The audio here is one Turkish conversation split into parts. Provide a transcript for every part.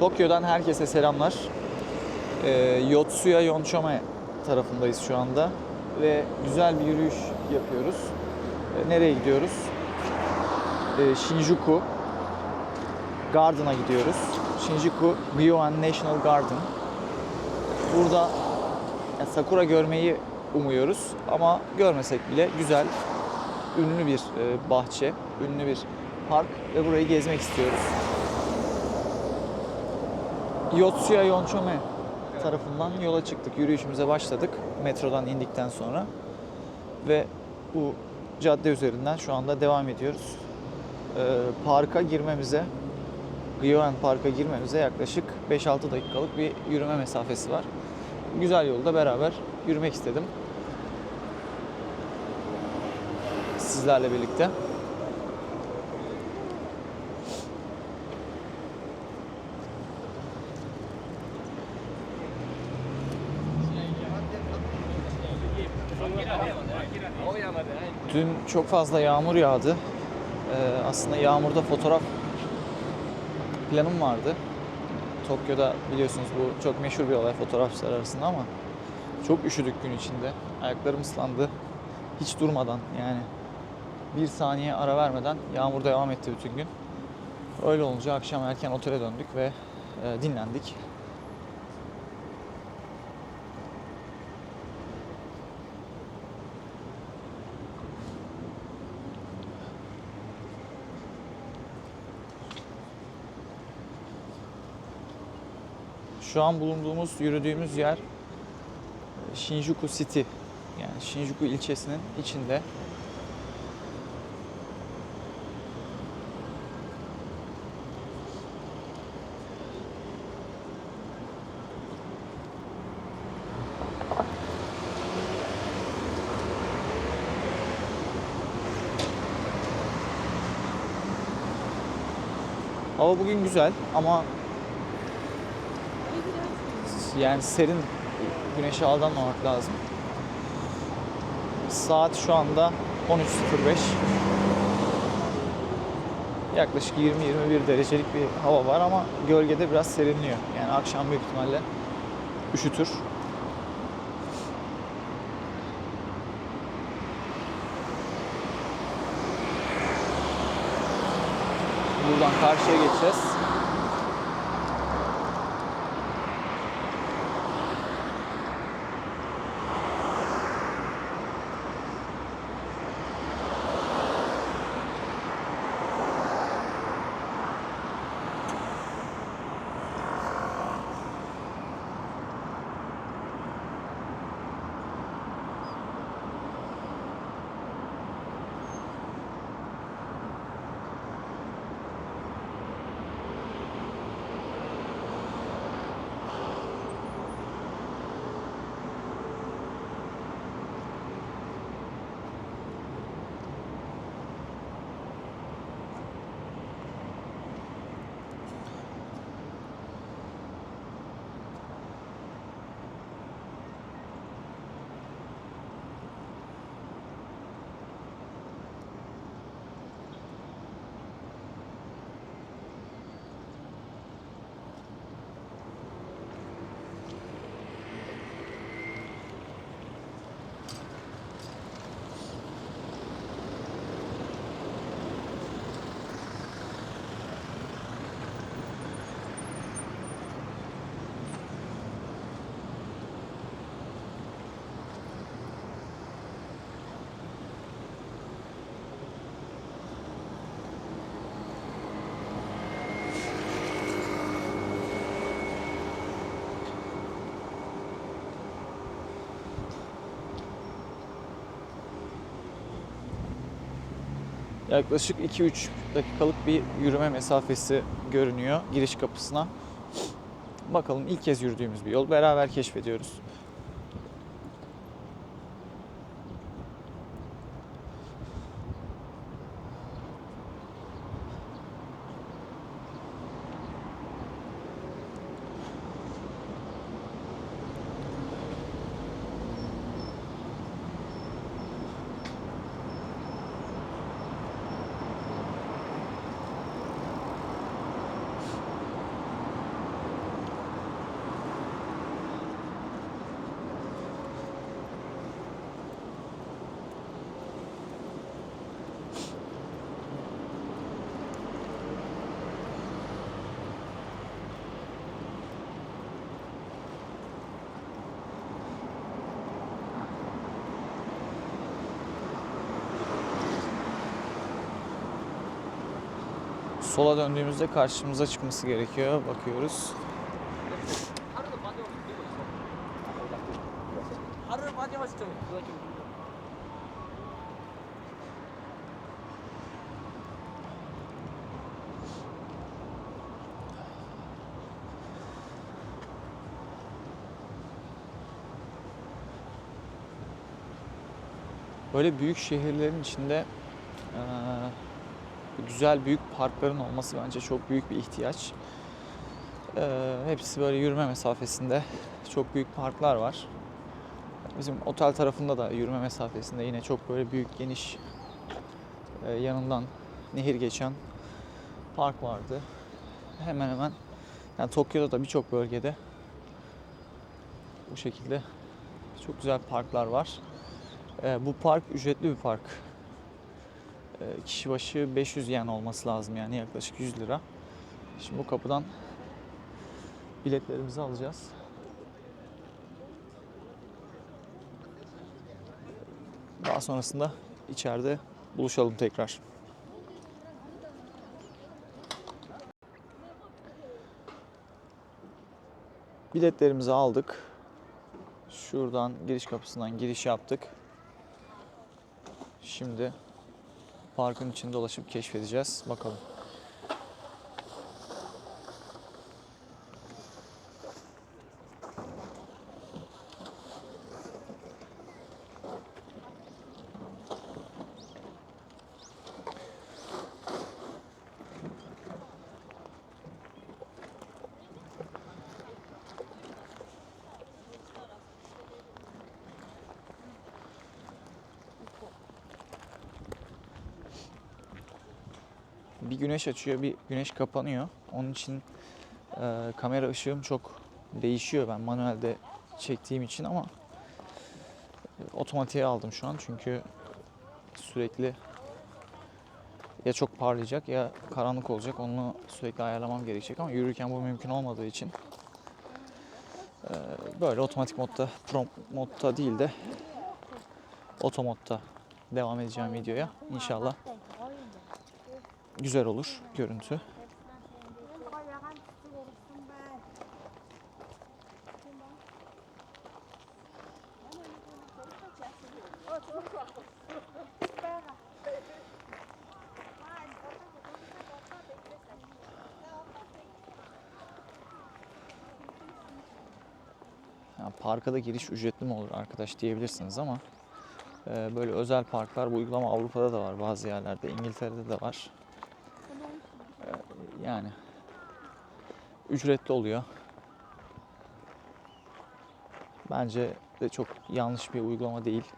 Tokyo'dan herkese selamlar. Ee, Yotsuya Yonchome tarafındayız şu anda ve güzel bir yürüyüş yapıyoruz. Ee, nereye gidiyoruz? Ee, Shinjuku Garden'a gidiyoruz. Shinjuku Gyoan National Garden. Burada yani sakura görmeyi umuyoruz ama görmesek bile güzel, ünlü bir e, bahçe, ünlü bir park ve burayı gezmek istiyoruz. Yotsuya Yonchome tarafından yola çıktık. Yürüyüşümüze başladık metrodan indikten sonra. Ve bu cadde üzerinden şu anda devam ediyoruz. Ee, parka girmemize, Gyoen Park'a girmemize yaklaşık 5-6 dakikalık bir yürüme mesafesi var. Güzel yolda beraber yürümek istedim. Sizlerle birlikte. Çok fazla yağmur yağdı. Ee, aslında yağmurda fotoğraf planım vardı. Tokyo'da biliyorsunuz bu çok meşhur bir olay fotoğrafçılar arasında ama çok üşüdük gün içinde. Ayaklarım ıslandı. Hiç durmadan yani bir saniye ara vermeden yağmur devam etti bütün gün. Öyle olunca akşam erken otele döndük ve e, dinlendik. Şu an bulunduğumuz, yürüdüğümüz yer e, Shinjuku City. Yani Shinjuku ilçesinin içinde. Hava bugün güzel ama yani serin güneşe aldanmamak lazım. Saat şu anda 13.05. Yaklaşık 20-21 derecelik bir hava var ama gölgede biraz serinliyor. Yani akşam büyük ihtimalle üşütür. Buradan karşıya geçeceğiz. Yaklaşık 2-3 dakikalık bir yürüme mesafesi görünüyor giriş kapısına. Bakalım ilk kez yürüdüğümüz bir yol. Beraber keşfediyoruz. Sola döndüğümüzde karşımıza çıkması gerekiyor. Bakıyoruz. Böyle büyük şehirlerin içinde güzel büyük parkların olması bence çok büyük bir ihtiyaç. Eee, hepsi böyle yürüme mesafesinde çok büyük parklar var. Bizim otel tarafında da yürüme mesafesinde yine çok böyle büyük geniş eee, yanından nehir geçen park vardı. Hemen hemen yani Tokyo'da da birçok bölgede bu şekilde çok güzel parklar var. Ee, bu park ücretli bir park. Ee, kişi başı 500 yen olması lazım yani yaklaşık 100 lira. Şimdi bu kapıdan biletlerimizi alacağız. Daha sonrasında içeride buluşalım tekrar. Biletlerimizi aldık. Şuradan giriş kapısından giriş yaptık. Şimdi parkın içinde dolaşıp keşfedeceğiz. Bakalım. Bir güneş açıyor, bir güneş kapanıyor. Onun için e, kamera ışığım çok değişiyor ben manuelde çektiğim için ama e, otomatiğe aldım şu an çünkü sürekli ya çok parlayacak ya karanlık olacak. Onu sürekli ayarlamam gerekecek ama yürürken bu mümkün olmadığı için e, böyle otomatik modda, pro modda değil de oto modda devam edeceğim videoya. İnşallah güzel olur görüntü. Ya parka da giriş ücretli mi olur arkadaş diyebilirsiniz ama e, böyle özel parklar bu uygulama Avrupa'da da var bazı yerlerde İngiltere'de de var. Yani ücretli oluyor. Bence de çok yanlış bir uygulama değil.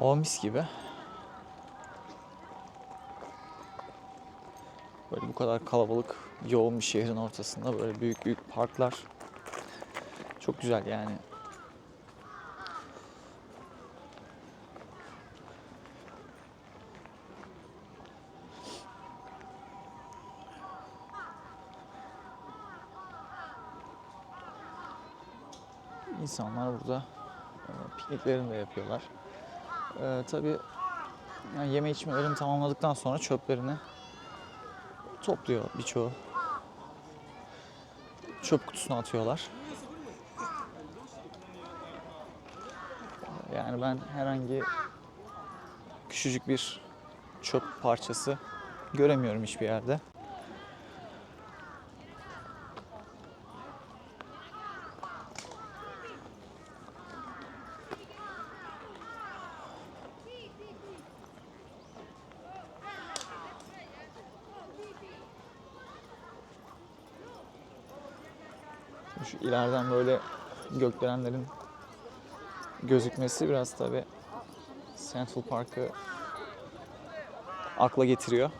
Hava mis gibi. Böyle bu kadar kalabalık, yoğun bir şehrin ortasında böyle büyük büyük parklar. Çok güzel yani. İnsanlar burada e, pikniklerini de yapıyorlar. Ee, tabii yani yeme içmelerini tamamladıktan sonra çöplerini topluyor birçoğu. Çöp kutusuna atıyorlar. Yani ben herhangi küçücük bir çöp parçası göremiyorum hiçbir yerde. Şu ileriden böyle gökdelenlerin gözükmesi biraz tabi Central Park'ı akla getiriyor.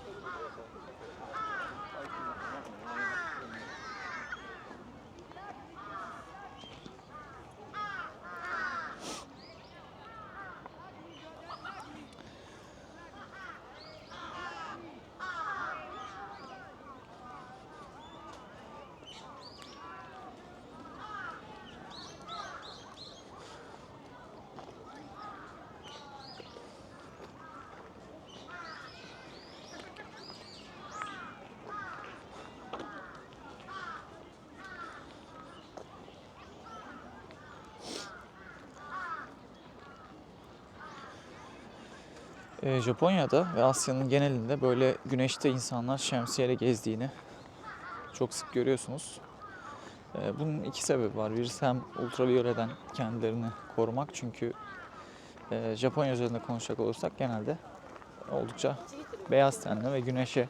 Ee, Japonya'da ve Asya'nın genelinde böyle güneşte insanlar şemsiyeyle gezdiğini çok sık görüyorsunuz. Ee, bunun iki sebebi var. Birisi hem ultraviyoleden kendilerini korumak çünkü e, Japonya üzerinde konuşacak olursak genelde oldukça beyaz tenli ve güneşe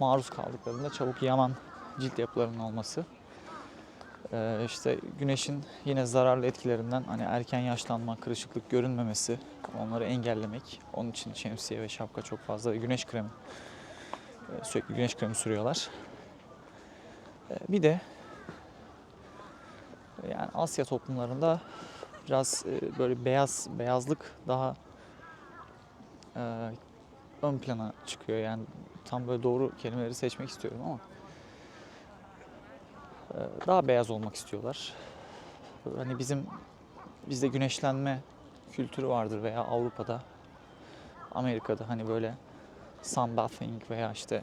maruz kaldıklarında çabuk yanan cilt yapılarının olması. Ee, işte güneşin yine zararlı etkilerinden hani erken yaşlanma, kırışıklık görünmemesi, onları engellemek. Onun için şemsiye ve şapka çok fazla ve güneş kremi. e, Sürekli güneş kremi sürüyorlar. Ee, Bir de e, yani Asya toplumlarında biraz e, böyle beyaz beyazlık daha e, ön plana çıkıyor. Yani tam böyle doğru kelimeleri seçmek istiyorum ama e, daha beyaz olmak istiyorlar. Hani bizim bizde güneşlenme kültürü vardır veya Avrupa'da, Amerika'da hani böyle sunbathing veya işte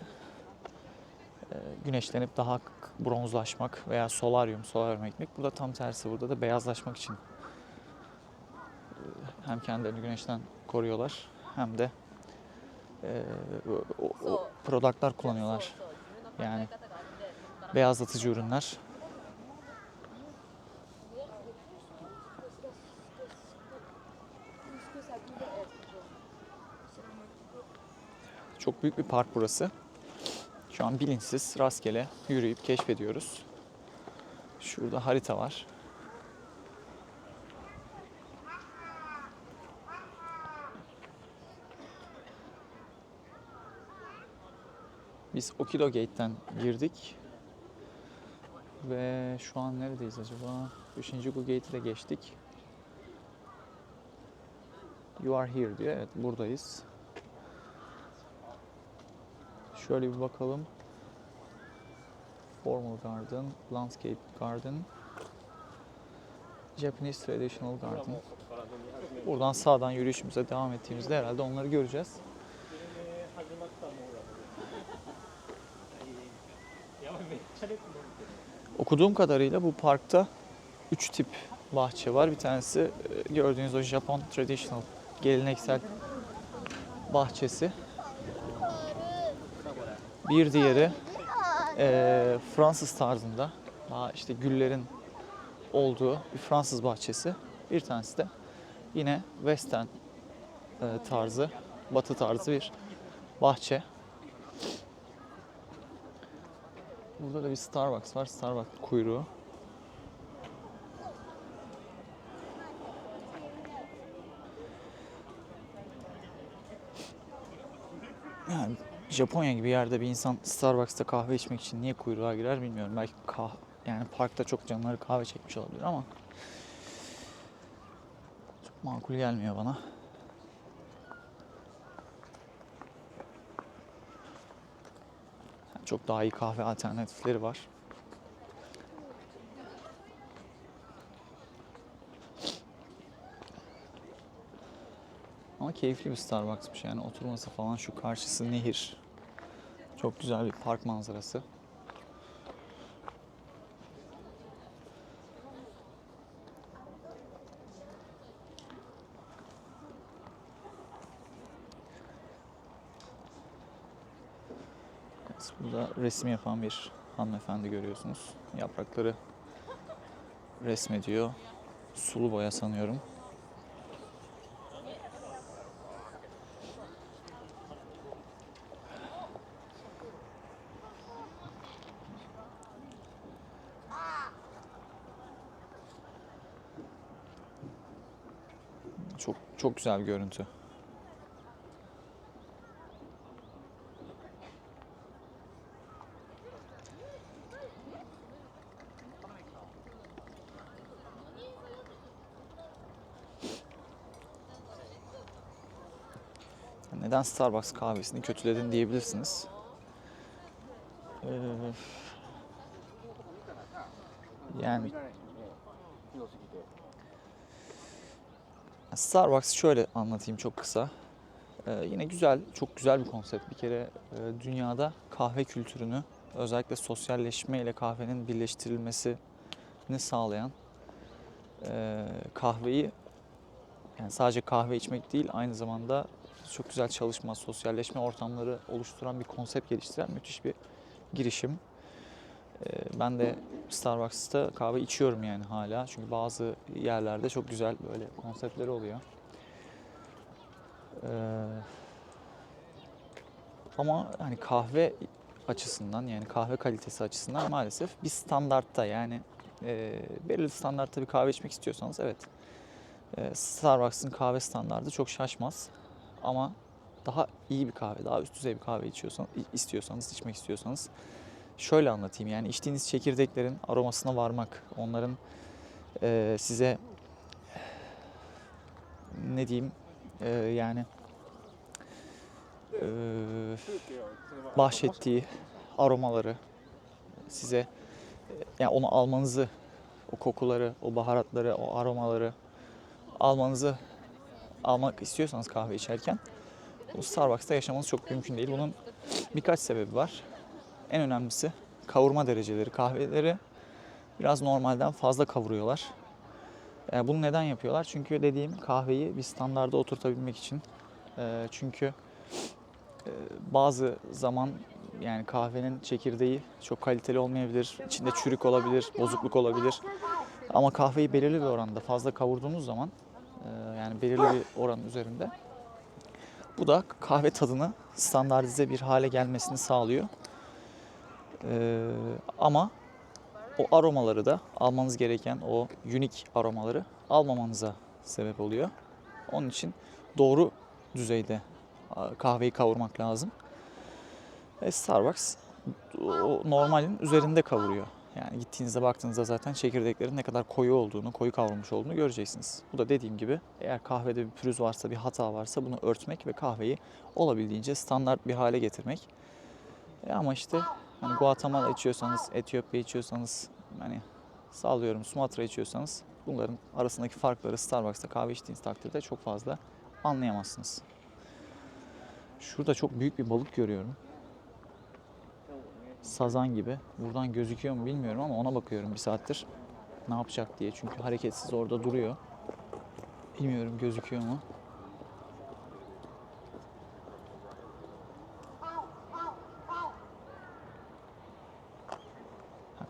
e, güneşlenip daha bronzlaşmak veya solaryum, solaryum ekmek. Burada tam tersi. Burada da beyazlaşmak için e, hem kendilerini güneşten koruyorlar hem de e, o, o productlar kullanıyorlar. Yani beyazlatıcı ürünler. Çok büyük bir park burası. Şu an bilinçsiz, rastgele yürüyüp keşfediyoruz. Şurada harita var. Biz Okido Gate'den girdik. Ve şu an neredeyiz acaba? Shinjuku Gate'i de geçtik. You are here diyor. Evet buradayız. Şöyle bir bakalım. Formal Garden, Landscape Garden, Japanese Traditional Garden. Buradan sağdan yürüyüşümüze devam ettiğimizde herhalde onları göreceğiz. Okuduğum kadarıyla bu parkta üç tip bahçe var. Bir tanesi e, gördüğünüz o Japon traditional, geleneksel bahçesi. Bir diğeri e, Fransız tarzında, daha işte güllerin olduğu bir Fransız bahçesi. Bir tanesi de yine western e, tarzı, batı tarzı bir bahçe. Burada da bir Starbucks var. Starbucks kuyruğu. Yani Japonya gibi yerde bir insan Starbucks'ta kahve içmek için niye kuyruğa girer bilmiyorum. Belki kah yani parkta çok canları kahve çekmiş olabilir ama çok makul gelmiyor bana. Çok daha iyi kahve alternatifleri var. Ama keyifli bir Starbucks'mış yani oturması falan şu karşısı nehir. Çok güzel bir park manzarası. Evet, Burada resim yapan bir hanımefendi görüyorsunuz. Yaprakları resmediyor. Sulu boya sanıyorum. Çok çok güzel bir görüntü. Neden Starbucks kahvesini kötüledin diyebilirsiniz. Ee, yani Starbucks şöyle anlatayım çok kısa. Ee, yine güzel, çok güzel bir konsept. Bir kere e, dünyada kahve kültürünü, özellikle sosyalleşme ile kahvenin birleştirilmesini sağlayan e, kahveyi yani sadece kahve içmek değil, aynı zamanda çok güzel çalışma, sosyalleşme ortamları oluşturan bir konsept geliştiren müthiş bir girişim. Ee, Ben de Starbucks'ta kahve içiyorum yani hala. Çünkü bazı yerlerde çok güzel böyle konseptleri oluyor. Ee, ama hani kahve açısından yani kahve kalitesi açısından maalesef bir standartta yani e, belirli standartta bir kahve içmek istiyorsanız evet e, Starbucks'ın kahve standardı çok şaşmaz. Ama daha iyi bir kahve, daha üst düzey bir kahve içiyorsanız, istiyorsanız, içmek istiyorsanız şöyle anlatayım. Yani içtiğiniz çekirdeklerin aromasına varmak, onların e, size ne diyeyim e, yani e, bahşettiği aromaları size yani onu almanızı, o kokuları, o baharatları, o aromaları almanızı almak istiyorsanız kahve içerken bunu Starbucks'ta yaşamanız çok mümkün değil. Bunun birkaç sebebi var. En önemlisi kavurma dereceleri. Kahveleri biraz normalden fazla kavuruyorlar. E, bunu neden yapıyorlar? Çünkü dediğim kahveyi bir standarda oturtabilmek için. E, çünkü e, bazı zaman yani kahvenin çekirdeği çok kaliteli olmayabilir. içinde çürük olabilir, bozukluk olabilir. Ama kahveyi belirli bir oranda fazla kavurduğunuz zaman e, yani belirli bir oranın üzerinde bu da kahve tadını standartize bir hale gelmesini sağlıyor. Ee, ama o aromaları da almanız gereken o unik aromaları almamanıza sebep oluyor. Onun için doğru düzeyde kahveyi kavurmak lazım. Ve Starbucks o normalin üzerinde kavuruyor. Yani gittiğinizde baktığınızda zaten çekirdeklerin ne kadar koyu olduğunu, koyu kavrulmuş olduğunu göreceksiniz. Bu da dediğim gibi eğer kahvede bir pürüz varsa, bir hata varsa bunu örtmek ve kahveyi olabildiğince standart bir hale getirmek. E ama işte hani Guatemala içiyorsanız, Etiyopya içiyorsanız, hani sallıyorum Sumatra içiyorsanız bunların arasındaki farkları Starbucks'ta kahve içtiğiniz takdirde çok fazla anlayamazsınız. Şurada çok büyük bir balık görüyorum sazan gibi. Buradan gözüküyor mu bilmiyorum ama ona bakıyorum bir saattir. Ne yapacak diye. Çünkü hareketsiz orada duruyor. Bilmiyorum gözüküyor mu?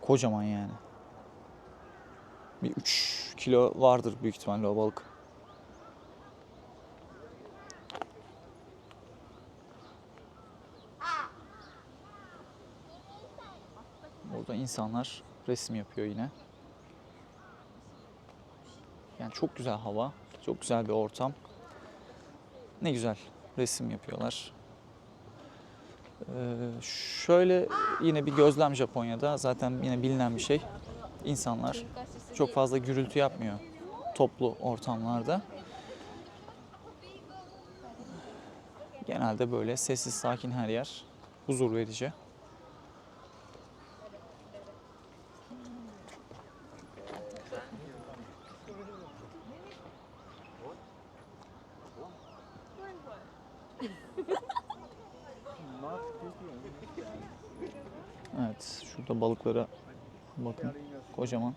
Kocaman yani. Bir 3 kilo vardır büyük ihtimalle o balık. Burada insanlar resim yapıyor yine. Yani çok güzel hava, çok güzel bir ortam. Ne güzel resim yapıyorlar. Şöyle yine bir gözlem Japonya'da zaten yine bilinen bir şey. İnsanlar çok fazla gürültü yapmıyor toplu ortamlarda. Genelde böyle sessiz sakin her yer huzur verici. Evet, şurada balıklara bakın. Kocaman.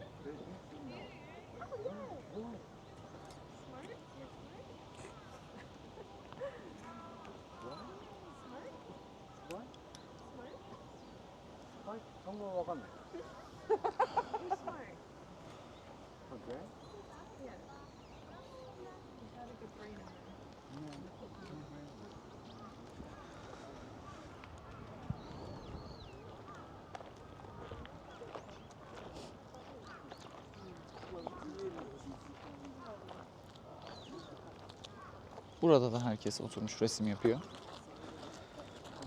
Burada da herkes oturmuş resim yapıyor.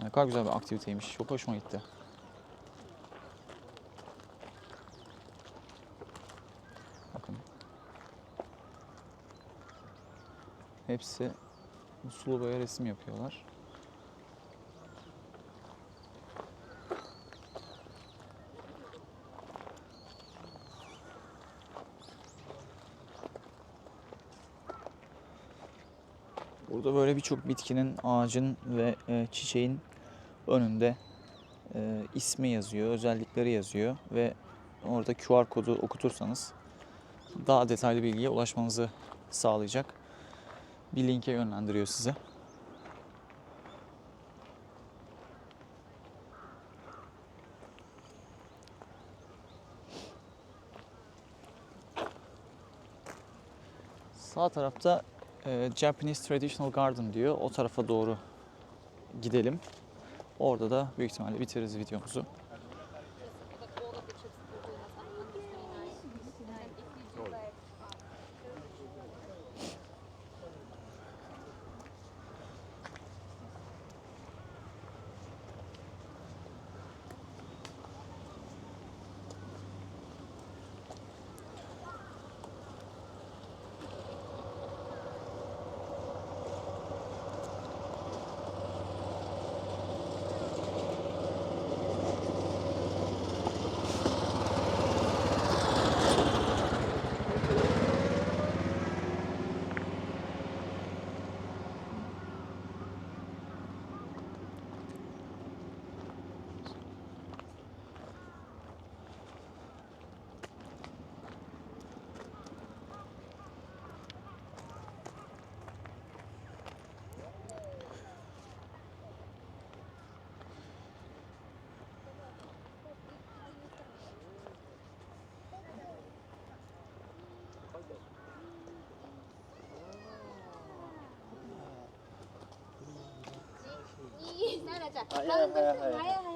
Ne kadar güzel bir aktiviteymiş. Çok hoşuma gitti. Bakın. Hepsi sulu boya resim yapıyorlar. Burada böyle birçok bitkinin, ağacın ve e, çiçeğin önünde e, ismi yazıyor, özellikleri yazıyor ve orada QR kodu okutursanız daha detaylı bilgiye ulaşmanızı sağlayacak bir linke yönlendiriyor sizi. Sağ tarafta e, Japanese Traditional Garden diyor. O tarafa doğru gidelim. Orada da büyük ihtimalle bitiririz videomuzu. Đặt đi!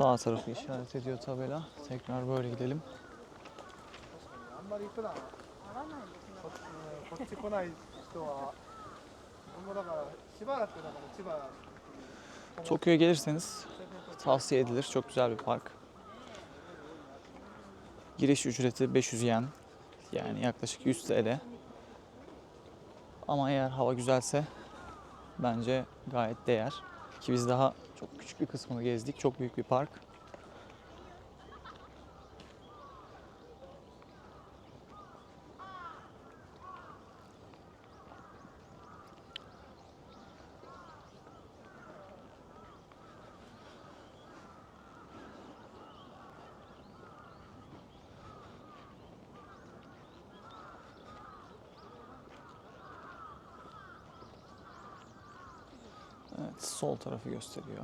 Sağ tarafı işaret ediyor tabela. Tekrar böyle gidelim. Tokyo'ya gelirseniz tavsiye edilir. Çok güzel bir park. Giriş ücreti 500 yen. Yani yaklaşık 100 TL. Ama eğer hava güzelse bence gayet değer. Ki biz daha çok küçük bir kısmını gezdik. Çok büyük bir park. Evet, sol tarafı gösteriyor.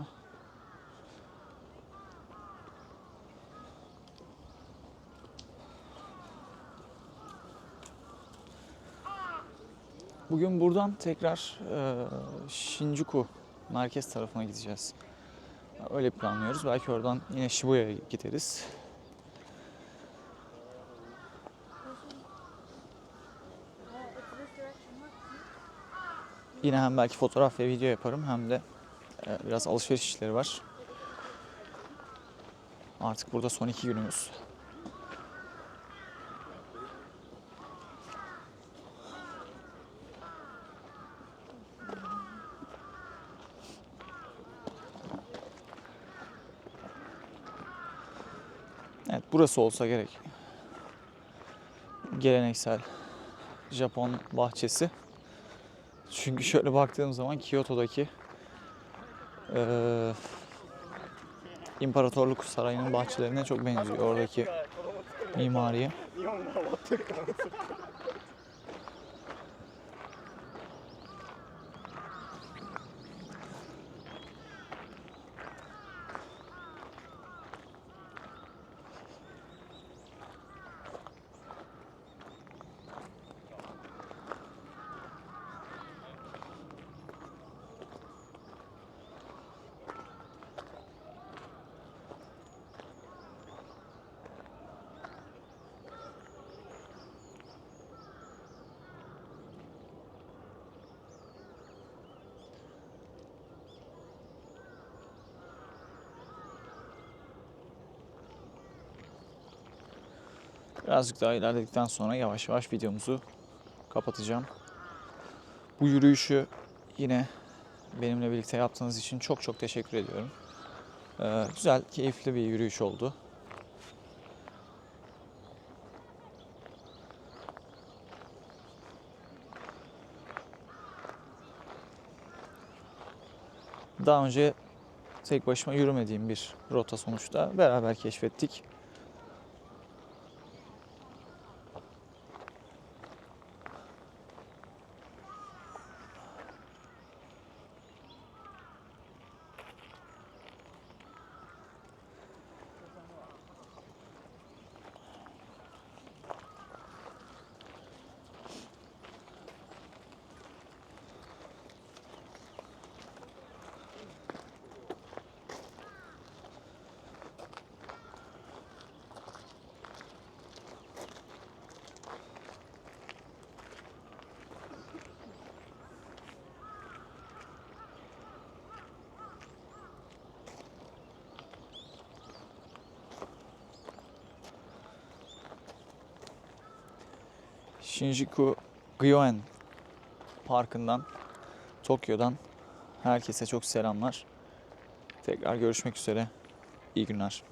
Bugün buradan tekrar e, Shinjuku merkez tarafına gideceğiz. Öyle planlıyoruz. Belki oradan yine Shibuya'ya gideriz. Yine hem belki fotoğraf ve video yaparım hem de e, biraz alışveriş işleri var. Artık burada son iki günümüz. Evet burası olsa gerek. Geleneksel Japon bahçesi. Çünkü şöyle baktığım zaman Kyoto'daki eee İmparatorluk Sarayı'nın bahçelerine çok benziyor oradaki mimariye. Birazcık daha ilerledikten sonra yavaş yavaş videomuzu kapatacağım. Bu yürüyüşü yine benimle birlikte yaptığınız için çok çok teşekkür ediyorum. Ee, güzel, keyifli bir yürüyüş oldu. Daha önce tek başıma yürümediğim bir rota sonuçta beraber keşfettik. Shinjuku Gyoen Parkı'ndan, Tokyo'dan herkese çok selamlar. Tekrar görüşmek üzere. İyi günler.